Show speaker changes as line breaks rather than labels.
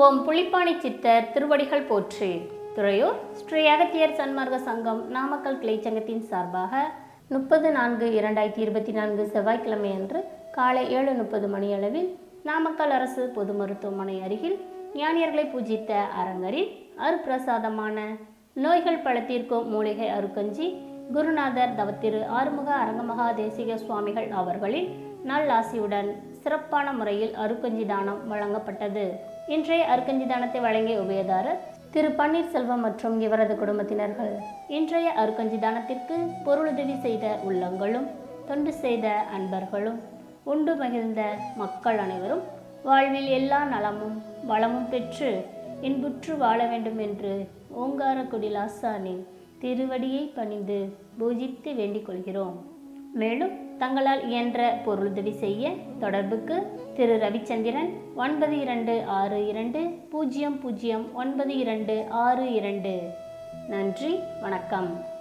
ஓம் புளிப்பானி சித்தர் திருவடிகள் போற்றி. துறையூர் ஸ்ரீ அகத்தியர் சன்மார்க்க சங்கம் நாமக்கல் கிளைச்சங்கத்தின் சார்பாக முப்பது நான்கு இரண்டாயிரத்தி இருபத்தி நான்கு செவ்வாய்க்கிழமை அன்று காலை ஏழு முப்பது மணியளவில் நாமக்கல் அரசு பொது மருத்துவமனை அருகில் ஞானியர்களை பூஜித்த அரங்கரின் அருப்பிரசாதமான நோய்கள் பழத்திற்கும் மூலிகை அருக்கஞ்சி குருநாதர் தவத்திரு ஆறுமுக அரங்கமகா தேசிக சுவாமிகள் அவர்களின் நல்லாசியுடன் சிறப்பான முறையில் அருக்கஞ்சி தானம் வழங்கப்பட்டது. இன்றைய அருக்கஞ்சி தானத்தை வழங்கிய உபயதாரர் திரு பன்னீர்செல்வம் மற்றும் இவரது குடும்பத்தினர்கள். இன்றைய அருக்கஞ்சி தானத்திற்கு பொருளுதவி செய்த உள்ளங்களும் தொண்டு செய்த அன்பர்களும் உண்டு மகிழ்ந்த மக்கள் அனைவரும் வாழ்வில் எல்லா நலமும் வளமும் பெற்று இன்புற்று வாழ வேண்டும் என்று ஓங்கார குடிலாசானின் திருவடியை பணிந்து பூஜித்து வேண்டிக் கொள்கிறோம். மேலும் தங்களால் இயன்ற பொருளுதவி செய்ய தொடர்புக்கு திரு. ரவிச்சந்திரன் ஒன்பது இரண்டு ஆறு இரண்டு பூஜ்ஜியம் பூஜ்ஜியம் ஒன்பது இரண்டு ஆறு இரண்டு. நன்றி வணக்கம்.